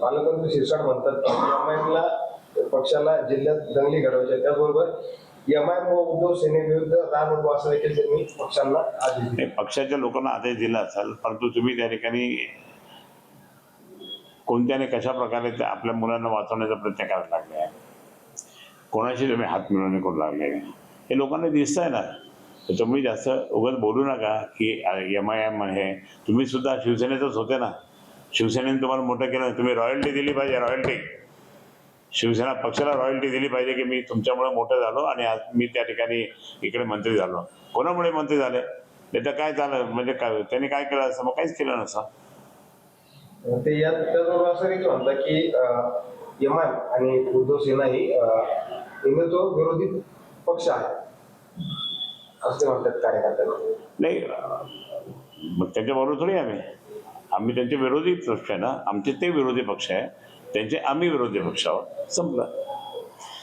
पालकमंत्री शिरसाट म्हणतात एमआयएमला पक्षाला जिल्ह्यात दंगली घडवायची आहे. त्याचबरोबर एमआयएम व उद्धव सेनेविरुद्ध रान उभं असं देखील त्यांनी पक्षांना आदेश दिले. पक्षाच्या लोकांना आदेश दिला असाल परंतु तुम्ही त्या ठिकाणी कोणत्याने कशा प्रकारे त्या आपल्या मुलांना वाचवण्याचा प्रयत्न करायला लागले आहे? कोणाशी तुम्ही हात मिळवणे करू लागले हे लोकांना दिसत आहे ना तुम्ही जास्त उगाच बोलू नका की एम आय एम हे तुम्ही सुद्धा शिवसेनेतच होते ना. शिवसेनेने तुम्हाला मोठं केलं तुम्ही रॉयल्टी दिली पाहिजे रॉयल्टी. शिवसेना पक्षाला रॉयल्टी दिली पाहिजे की मी तुमच्यामुळे मोठं झालो आणि आज मी त्या ठिकाणी इकडे मंत्री झालो. कोणामुळे मंत्री झाले? नाही तर काय झालं? म्हणजे काय त्यांनी काय केलं असं? मग काहीच केलं नसतं. ते यात त्याचबरोबर असं देखील म्हणतात की एमआयएम आणि उद्धव सेना ही हिंदुत्व विरोधी पक्ष आहे. असं म्हणतात कार्यकर्त्यांना. नाही मग त्याच्याबरोबर थोडी आम्ही. आम्ही त्यांचे विरोधी पक्ष आहे ना आमचे ते विरोधी पक्ष आहे त्यांचे आम्ही विरोधी पक्ष आहोत. संपलं.